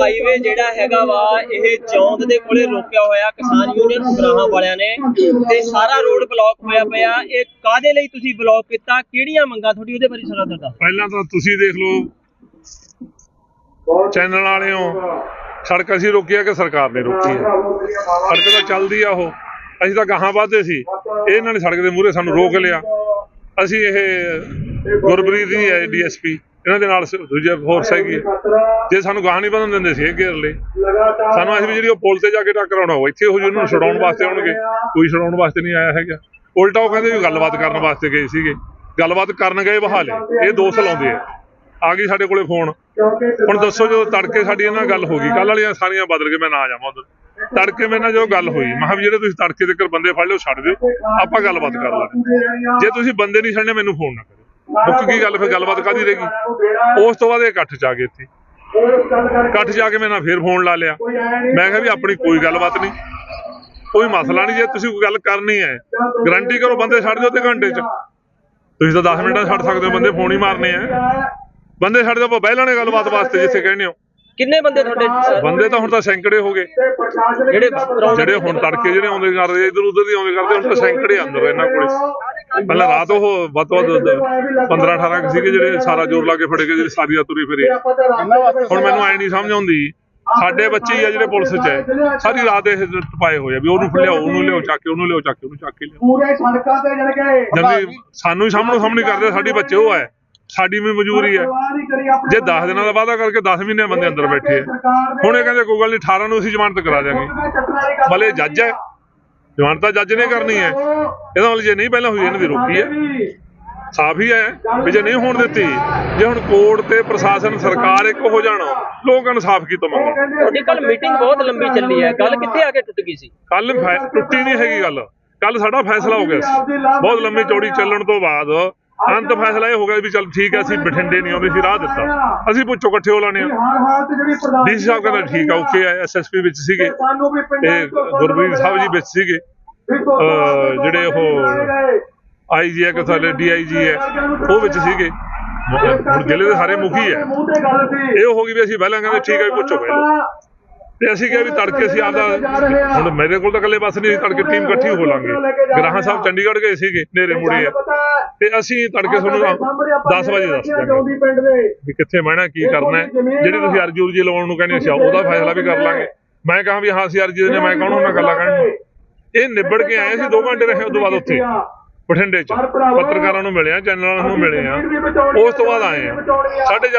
Highway ਜਿਹੜਾ ਹੈਗਾ ਵਾ, ਇਹ ਜੌਂਦ ਦੇ ਕੋਲੇ ਰੋਕਿਆ ਹੋਇਆ ਕਿਸਾਨ ਯੂਨੀਅਨ ਉਗਰਾਹਾਂ ਵਾਲਿਆਂ ਨੇ। ਤੇ ਸਾਰਾ ਰੋਡ ਬਲੌਕ ਹੋਇਆ ਪਿਆ। ਇਹ ਕਾਦੇ ਲਈ ਤੁਸੀਂ ਬਲੌਕ ਕੀਤਾ? ਕਿਹੜੀਆਂ ਮੰਗਾਂ ਤੁਹਾਡੀ ਉਹਦੇ ਬਾਰੇ ਸਾਰਾ ਦੱਸੋ ਪਹਿਲਾਂ ਤਾਂ ਤੁਸੀਂ ਦੇਖ ਲਓ, ਚੈਨਲ ਵਾਲਿਓ ਸੜਕ ਅਸੀਂ ਰੋਕੀ ਆ ਕਿ ਸਰਕਾਰ ਨੇ ਰੋਕੀ ਹੈ ਸੜਕ ਤਾਂ ਚੱਲਦੀ ਆ ਉਹ। ਅਸੀਂ ਤਾਂ ਗਾਹਾਂ ਵੱਧਦੇ ਸੀ। ਇਹਨਾਂ ਨੇ ਸੜਕ ਦੇ ਮੂਹਰੇ ਸਾਨੂੰ ਰੋਕ ਲਿਆ। ਅਸੀਂ ਇਹ ਗੁਰਬਰੀਤ ਜੀ ਹੈ ਡੀਐਸਪੀ ਇਹਨਾਂ ਦੇ ਨਾਲ ਦੂਜੇ ਫੋਰਸ ਹੈਗੀ। ਜੇ ਸਾਨੂੰ ਗਾਹਾਂ ਨਹੀਂ ਵਧਣ ਦਿੰਦੇ ਸੀ ਇਹ ਘੇਰ ਲਈ ਸਾਨੂੰ ਅਸੀਂ ਵੀ ਜਿਹੜੀ ਉਹ ਪੁਲ ਤੇ ਜਾ ਕੇ ਟੱਕਰ ਆਉਣਾ ਉਹ ਇੱਥੇ ਉਹ ਜਿਹਨੂੰ ਨੂੰ ਛਡਾਉਣ ਵਾਸਤੇ ਆਉਣਗੇ ਕੋਈ ਛਡਾਉਣ ਵਾਸਤੇ ਨਹੀਂ ਆਇਆ ਹੈਗਾ। ਉਲਟਾ ਉਹ ਕਹਿੰਦੇ ਵੀ ਗੱਲਬਾਤ ਕਰਨ ਵਾਸਤੇ ਗਏ ਸੀਗੇ। ਗੱਲਬਾਤ ਕਰਨ ਗਏ ਬਹਾਲੇ ਇਹ ਦੋਸ਼ ਲਾਉਂਦੇ ਆ। ਆ ਗਈ ਸਾਡੇ ਕੋਲੇ ਫੋਨ। ਹੁਣ ਦੱਸੋ ਜਦੋਂ ਤੜਕੇ ਸਾਡੀ ਇਹਨਾਂ ਗੱਲ ਹੋ ਗਈ ਕੱਲ ਵਾਲੀਆਂ ਸਾਰੀਆਂ ਬਦਲ ਕੇ ਮੈਂ ਨਾ ਜਾਵਾਂ ਉਧਰ। ਤੜਕੇ ਮੇਰੇ ਨਾਲ ਜਦੋਂ ਗੱਲ ਹੋਈ ਮੈਂ ਕਿਹਾ ਵੀ ਜਿਹੜੇ ਤੁਸੀਂ ਤੜਕੇ ਤੱਕ ਬੰਦੇ ਫੜ ਲਿਓ ਛੱਡ ਦਿਓ। ਆਪਾਂ ਗੱਲਬਾਤ ਕਰ ਲਾਂਗੇ। ਜੇ ਤੁਸੀਂ ਬੰਦੇ ਨਹੀਂ ਛੱਡਣੇ ਮੈਨੂੰ ਫੋਨ ਨਾ ਕਰਿਓ ਮੁੱਕ ਗਈ ਗੱਲ ਫਿਰ ਗੱਲਬਾਤ ਕਾਦੀ ਰਹੇਗੀ ਉਸ ਤੋਂ ਬਾਅਦ ਇਹ ਇਕੱਠ ਚ ਆ ਗਏ ਇੱਥੇ। ਇਕੱਠ ਜਾ ਕੇ ਮੇਰੇ ਨਾਲ ਫੇਰ ਫੋਨ ਲਾ ਲਿਆ। ਮੈਂ ਕਿਹਾ ਵੀ ਆਪਣੀ ਕੋਈ ਗੱਲਬਾਤ ਨਹੀਂ। ਕੋਈ ਮਸਲਾ ਨਹੀਂ ਜੇ ਤੁਸੀਂ ਕੋਈ ਗੱਲ ਕਰਨੀ ਹੈ ਗਾਰੰਟੀ ਕਰੋ ਬੰਦੇ ਛੱਡ ਦਿਓ ਤੇ ਘੰਟੇ ਚ। ਤੁਸੀਂ ਤਾਂ 10 ਮਿੰਟਾਂ ਛੱਡ ਸਕਦੇ ਹੋ ਬੰਦੇ ਫੋਨ ਹੀ ਮਾਰਨੇ ਆ। ਬੰਦੇ ਛੱਡ ਦਿਓ ਆਪਾਂ ਬਹਿ ਲੈਣੇ ਗੱਲਬਾਤ ਵਾਸਤੇ ਜਿੱਥੇ ਕਹਿੰਦੇ ਹੋ। ਕਿੰਨੇ ਬੰਦੇ ਤੁਹਾਡੇ ਬੰਦੇ ਤਾਂ ਹੁਣ ਤਾਂ ਸੈਂਕੜੇ ਹੋ ਗਏ। ਜਿਹੜੇ ਜਿਹੜੇ ਹੁਣ ਤੜਕੇ ਜਿਹੜੇ ਆਉਂਦੇ ਕਰਦੇ ਇਧਰ ਉਧਰ ਦੀ ਆਉਂਦੇ ਕਰਦੇ ਹੁਣ ਤਾਂ ਸੈਂਕੜੇ ਅੰਦਰ ਇਹਨਾਂ ਕੋਲੇ। ਪਹਿਲਾਂ ਰਾਤ ਉਹ ਵੱਧ ਤੋਂ ਵੱਧ 15 18 ਸੀਗੇ ਜਿਹੜੇ ਸਾਰਾ ਜ਼ੋਰ ਲਾ ਕੇ ਫੜੇ ਗਏ ਜਿਹੜੇ ਸਾਰੀ ਰਾਤ ਤੁਰੇ ਫਿਰੇ। ਹੁਣ ਮੈਨੂੰ ਐ ਨਹੀਂ ਸਮਝ ਆਉਂਦੀ ਸਾਡੇ ਬੱਚੇ ਹੀ ਆ ਜਿਹੜੇ ਪੁਲਿਸ 'ਚ ਹੈ। ਸਾਰੀ ਰਾਤ ਇਹ ਟਪਾਏ ਹੋਏ ਆ ਵੀ ਉਹਨੂੰ ਲਿਆਓ ਉਹਨੂੰ ਲਿਆਓ ਚੱਕ ਕੇ ਉਹਨੂੰ ਲਿਆਓ ਚੱਕ ਕੇ ਉਹਨੂੰ ਚੱਕ ਕੇ ਲਿਆਓ। ਪੂਰੇ ਸੜਕਾਂ ਤੇ ਜੜ ਗਏ। ਜੰਦੀ ਸਾਨੂੰ ਹੀ ਸਾਹਮਣੇ ਸਾਹਮਣੇ ਕਰਦੇ ਸਾਡੇ ਬੱਚੇ ਉਹ ਹੈ। ਸਾਡੀ ਵੀ ਮਜਬੂਰੀ ਹੈ। ਜੇ 10 ਦਿਨਾਂ ਦਾ ਵਾਅਦਾ ਕਰਕੇ 10 ਮਹੀਨੇ ਬੰਦੇ ਅੰਦਰ ਬੈਠੇ ਹੁਣ ਇਹ ਕਹਿੰਦੇ ਕੋਈ ਗੱਲ ਨਹੀਂ 18 ਨੂੰ ਅਸੀਂ ਜ਼ਮਾਨਤ ਕਰਾ ਦਿਆਂਗੇ। ਭਲੇ ਜੱਜ ਹੈ। ਤਾਂ ਜੱਜ ਨੇ ਕਰਨੀ ਹੈ। ਇਹਦਾ ਮਤਲਬ ਜੇ ਨਹੀਂ ਪਹਿਲਾਂ ਹੋਈ ਇਹਨਾਂ ਦੀ ਰੋਕੀ ਹੈ। ਸਾਫ਼ ਹੀ ਹੈ ਵੀ ਜੇ ਨਹੀਂ ਹੋਣ ਦਿੱਤੀ ਜੇ ਹੁਣ ਕੋਰਟ ਤੇ ਪ੍ਰਸ਼ਾਸਨ ਸਰਕਾਰ ਇੱਕ ਹੋ ਜਾਣ ਲੋਕਾਂ ਨੂੰ ਸਾਫ਼ ਕੀਤਾ ਮੰਗੋ ਤੁਹਾਡੀ ਕੱਲ ਮੀਟਿੰਗ ਬਹੁਤ ਲੰਬੀ ਚੱਲੀ ਹੈ। ਗੱਲ ਕਿੱਥੇ ਆ ਕੇ ਟੁੱਟ ਗਈ ਸੀ? ਕੱਲ ਟੁੱਟੀ ਨਹੀਂ ਹੈਗੀ ਗੱਲ। ਕੱਲ ਸਾਡਾ ਫੈਸਲਾ ਹੋ ਗਿਆ ਸੀ। ਬਹੁਤ ਲੰਮੀ ਚੌੜੀ ਚੱਲਣ ਤੋਂ ਬਾਅਦ ਅੰਤ ਫੈਸਲਾ ਇਹ ਹੋ ਗਿਆ ਵੀ ਚੱਲ ਠੀਕ ਹੈ, ਅਸੀਂ ਬਠਿੰਡੇ ਨਹੀਂ ਆਉਂਦੇ ਸੀ ਰਾਹ ਦਿੱਤਾ। ਅਸੀਂ ਪੁੱਛੋ ਇਕੱਠੇ ਹੋ ਲਾਣੇ ਡੀਸੀ ਸਾਹਿਬ ਕਹਿੰਦਾ ਠੀਕ ਆ, ਓਕੇ ਆ ਐਸਐਸਪੀ ਵਿੱਚ ਸੀਗੇ। ਸਾਨੂੰ ਤੇ ਗੁਰਬੀਰ ਸਾਹਿਬ ਜੀ ਵਿੱਚ ਸੀਗੇ। ਅਹ ਜਿਹੜੇ ਉਹ ਆਈਜੀ ਹੈ ਕਿ ਸਾਡੇ ਡੀਆਈਜੀ ਹੈ, ਉਹ ਵਿੱਚ ਸੀਗੇ। ਹੁਣ ਜ਼ਿਲ੍ਹੇ ਦੇ ਸਾਰੇ ਮੁਖੀ ਹੈ। ਇਹ ਹੋ ਗਈ ਵੀ ਅਸੀਂ ਪਹਿਲਾਂ ਕਹਿੰਦੇ ਠੀਕ ਹੈ ਵੀ ਪੁੱਛੋ ਪਹਿਲਾਂ ਤੇ ਅਸੀਂ ਕਿਹਾ ਵੀ ਤੜਕੇ ਅਸੀਂ ਆਪਦਾ ਹੁਣ ਮੇਰੇ ਕੋਲ ਤਾਂ ਇਕੱਲੇ ਬੱਸ ਨਹੀਂ ਸੀ ਤੜਕੇ ਟੀਮ ਇਕੱਠੀ ਹੋ ਲਾਂਗੇ। ਗਰਾਹਾਂ ਸਾਹਿਬ ਚੰਡੀਗੜ੍ਹ ਗਏ ਸੀਗੇ ਨੇਰੇ ਮੁੜੀ ਹੈ। ਤੇ ਅਸੀਂ ਤੜਕੇ ਤੁਹਾਨੂੰ 10 ਵਜੇ ਦੱਸ ਦਾਂਗੇ ਵੀ ਕਿੱਥੇ ਬਹਿਣਾ ਕੀ ਕਰਨਾ ਜਿਹੜੀ ਤੁਸੀਂ ਅਰਜੀ ਉਰਜੀ ਲਵਾਉਣ ਨੂੰ ਕਹਿੰਦੇ ਅਸੀਂ ਉਹਦਾ ਫੈਸਲਾ ਵੀ ਕਰ ਲਾਂਗੇ। ਮੈਂ ਕਹਾਂ ਵੀ ਹਾਂ ਅਸੀਂ ਅਰਜੀ ਨੇ ਮੈਂ ਕਹਣ ਉਹਨਾਂ ਗੱਲਾਂ ਕਰਨ ਇਹ ਨਿਬੜ ਕੇ ਆਏ ਸੀ 2 ਘੰਟੇ ਰਹੇ ਉਸ ਤੋਂ ਬਾਅਦ ਉੱਥੇ ਬਠਿੰਡੇ ਚ। ਪੱਤਰਕਾਰਾਂ ਨੂੰ ਮਿਲੇ ਆ ਚੈਨਲਾਂ ਨੂੰ ਮਿਲੇ ਆ। ਉਸ ਤੋਂ ਬਾਅਦ ਆਏ ਆ। ਸਾਢੇ ਚਾਰ